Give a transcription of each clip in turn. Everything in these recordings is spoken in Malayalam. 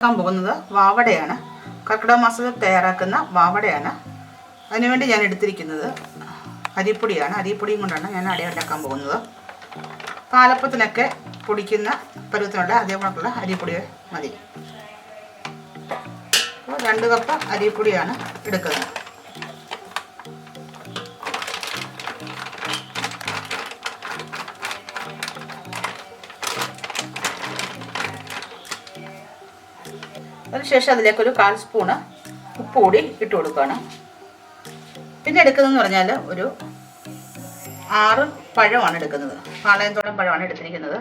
പോകുന്നത് വാവടയാണ്. കർക്കിടക മാസത്തിൽ തയ്യാറാക്കുന്ന വാവടയാണ്. അതിനുവേണ്ടി ഞാൻ എടുത്തിരിക്കുന്നത് അരിപ്പൊടിയാണ്. അരിപ്പൊടിയും കൊണ്ടാണ് ഞാൻ അടയുണ്ടാക്കാൻ പോകുന്നത്. പാലപ്പത്തിനൊക്കെ പൊടിക്കുന്ന പരുവത്തിനുള്ള അതേപോലുള്ള അരിപ്പൊടി മതി. അപ്പോൾ രണ്ട് കപ്പ് അരിപ്പൊടിയാണ് എടുക്കുന്നത്. അതിനുശേഷം അതിലേക്കൊരു കാൽ സ്പൂണ് ഉപ്പ് കൂടി ഇട്ട് കൊടുക്കുകയാണ്. പിന്നെ എടുക്കുന്നതെന്ന് പറഞ്ഞാൽ ഒരു ആറ് പഴമാണ് എടുക്കുന്നത്. പാളയത്തോളം പഴമാണ് എടുത്തിരിക്കുന്നത്.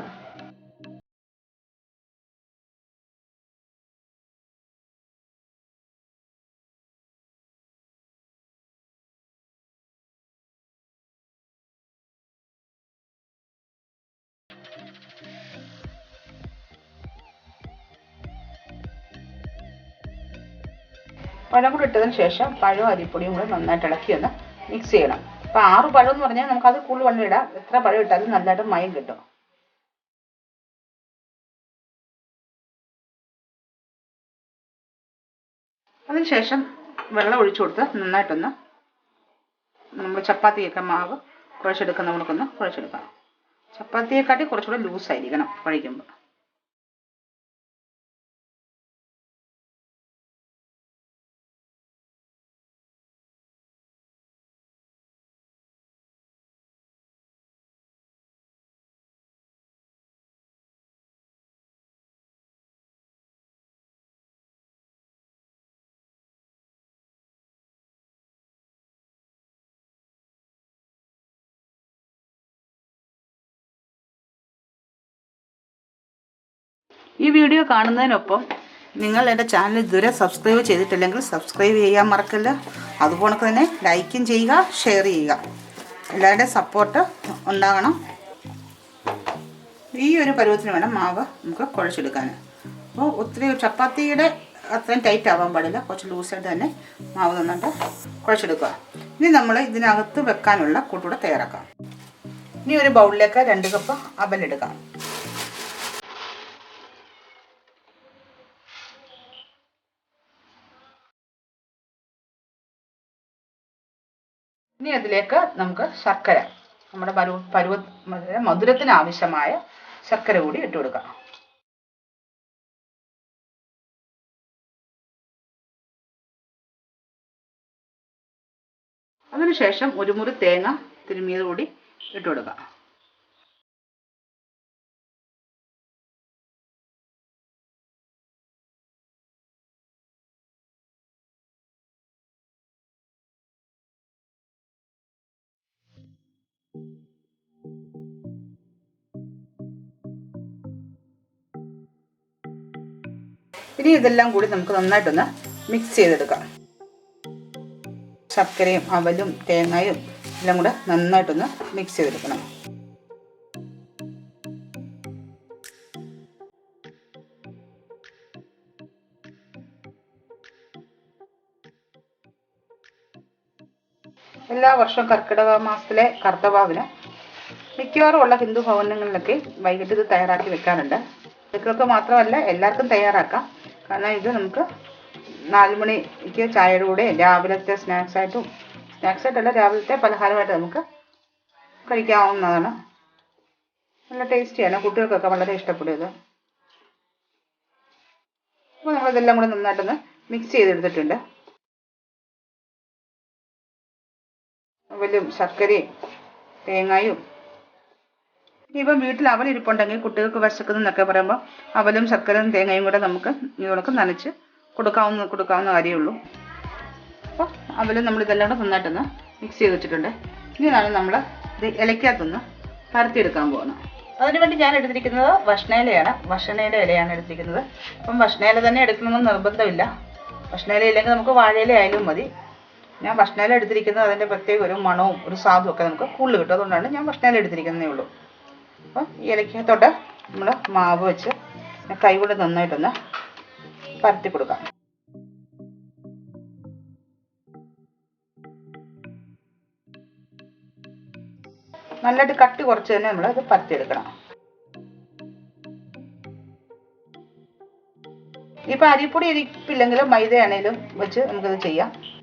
പഴം കൂടി ഇട്ടതിന് ശേഷം പഴവും അരിപ്പൊടിയും കൂടെ നന്നായിട്ട് ഇളക്കി ഒന്ന് മിക്സ് ചെയ്യണം. അപ്പോൾ ആറ് പഴം എന്ന് പറഞ്ഞാൽ നമുക്കത് കൂടുതൽ വെള്ളം ഇടാം. എത്ര പഴം ഇട്ടാലും നല്ലതായിട്ട് മയം കിട്ടും. അതിനുശേഷം വെള്ളം ഒഴിച്ചു കൊടുത്ത് നന്നായിട്ടൊന്ന് നമ്മൾ ചപ്പാത്തിയൊക്കെ മാവ് കുഴച്ചെടുക്കുന്ന നമുക്കൊന്ന് കുഴച്ചെടുക്കാം. ചപ്പാത്തിയെക്കാട്ടി കുറച്ചുകൂടെ ലൂസായിരിക്കണം കുഴയ്ക്കുമ്പോൾ ഈ വീഡിയോ കാണുന്നതിനൊപ്പം നിങ്ങൾ എന്റെ ചാനൽ ഇതുവരെ സബ്സ്ക്രൈബ് ചെയ്തിട്ടില്ലെങ്കിൽ സബ്സ്ക്രൈബ് ചെയ്യാൻ മറക്കില്ല. അതുപോലെ തന്നെ ലൈക്കും ചെയ്യുക ഷെയർ ചെയ്യുക. എല്ലാവരുടെയും സപ്പോർട്ട് ഉണ്ടാകണം. ഈ ഒരു പരുവത്തിന് വേണം മാവ് നമുക്ക് കുഴച്ചെടുക്കാൻ. അപ്പോൾ ഒത്തിരി ചപ്പാത്തിയുടെ അത്രയും ടൈറ്റ് ആവാൻ പാടില്ല. കുറച്ച് ലൂസായിട്ട് തന്നെ മാവ് നന്നായിട്ട് കുഴച്ചെടുക്കുക. ഇനി നമ്മൾ ഇതിനകത്ത് വെക്കാനുള്ള കൂട്ടുകൂടെ തയ്യാറാക്കാം. ഇനി ഒരു ബൗളിലേക്ക് രണ്ട് കപ്പ് അവലെടുക്കാം ഇനി അതിലേക്ക് നമുക്ക് ശർക്കര നമ്മുടെ പരു പരുവ മധുരത്തിന് ആവശ്യമായ ശർക്കര കൂടി ഇട്ട് കൊടുക്കാം. അതിനുശേഷം ഒരു മുറി തേങ്ങ തിരുമ്മിയത് കൂടി ഇട്ട് കൊടുക്കാം. ഇനി ഇതെല്ലാം കൂടി നമുക്ക് നന്നായിട്ടൊന്ന് മിക്സ് ചെയ്തെടുക്കാം. ശർക്കരയും അവലും തേങ്ങയും എല്ലാം കൂടെ നന്നായിട്ടൊന്ന് മിക്സ് ചെയ്തെടുക്കണം. എല്ലാ വർഷവും കർക്കിടക മാസത്തിലെ കർത്തവാവിന് മിക്കവാറും ഉള്ള ഹിന്ദു ഭവനങ്ങളിലൊക്കെ വൈകിട്ട് ഇത് തയ്യാറാക്കി വെക്കാറുണ്ട്. ഇതൊക്കെ മാത്രമല്ല എല്ലാവർക്കും തയ്യാറാക്കാം. കാരണം ഇത് നമുക്ക് നാല് മണിക്ക് ചായയുടെ കൂടെ രാവിലത്തെ സ്നാക്സ് ആയിട്ടും സ്നാക്സ് ആയിട്ടല്ല രാവിലത്തെ പലഹാരമായിട്ട് നമുക്ക് കഴിക്കാവുന്നതാണ്. നല്ല ടേസ്റ്റിയാണ് കുട്ടികൾക്കൊക്കെ വളരെ ഇഷ്ടപ്പെടുന്നത്. അപ്പോൾ നമ്മളിതെല്ലാം കൂടെ നന്നായിട്ടൊന്ന് മിക്സ് ചെയ്തെടുത്തിട്ടുണ്ട്. വലിയ ശർക്കരയും തേങ്ങയും ഇനിയിപ്പം വീട്ടിൽ അവൽ ഇരിപ്പുണ്ടെങ്കിൽ കുട്ടികൾക്ക് വിശക്കുന്നതെന്നൊക്കെ പറയുമ്പോൾ അവലും ശർക്കരയും തേങ്ങയും കൂടെ നമുക്ക് ഇവൾക്ക് നനച്ച് കൊടുക്കാവുന്ന കൊടുക്കാവുന്ന കാര്യമുള്ളൂ. അപ്പോൾ അവലും നമ്മൾ ഇതെല്ലാം കൂടെ നന്നായിട്ടൊന്ന് മിക്സ് ചെയ്ത് വെച്ചിട്ടുണ്ട്. ഇനിയാണ് നമ്മൾ ഇത് ഇലയ്ക്കകത്തൊന്ന് പരത്തിയെടുക്കാൻ പോകുന്നത് അതിനുവേണ്ടി ഞാൻ എടുത്തിരിക്കുന്നത് ഭക്ഷണയിലയാണ് ഭക്ഷണയിലെ ഇലയാണ് എടുത്തിരിക്കുന്നത്. അപ്പം ഭക്ഷണയില തന്നെ എടുക്കണമെന്ന് നിർബന്ധമില്ല. ഭക്ഷണയില ഇല്ലെങ്കിൽ നമുക്ക് വാഴയില ആയാലും മതി. ഞാൻ ഭക്ഷണയില എടുത്തിരിക്കുന്നത് അതിന്റെ പ്രത്യേക ഒരു മണവും ഒരു സ്വാദും ഒക്കെ നമുക്ക് കൂടുതൽ കിട്ടും. അതുകൊണ്ടാണ് ഞാൻ ഭക്ഷണയില എടുത്തിരിക്കുന്നതേ ഉള്ളൂ. അപ്പം ഇലക്കകത്തോട്ട് നമ്മൾ മാവ് വെച്ച് കൈകൊണ്ട് നന്നായിട്ടൊന്ന് പരത്തി കൊടുക്കാം. നല്ലതായിട്ട് കട്ടി കുറച്ച് തന്നെ നമ്മൾ ഇത് പരത്തിയെടുക്കണം. ഇപ്പം അരിപ്പൊടി ഇരിപ്പില്ലെങ്കിൽ മൈദയാണേലും വെച്ച് നമുക്കിത് ചെയ്യാം.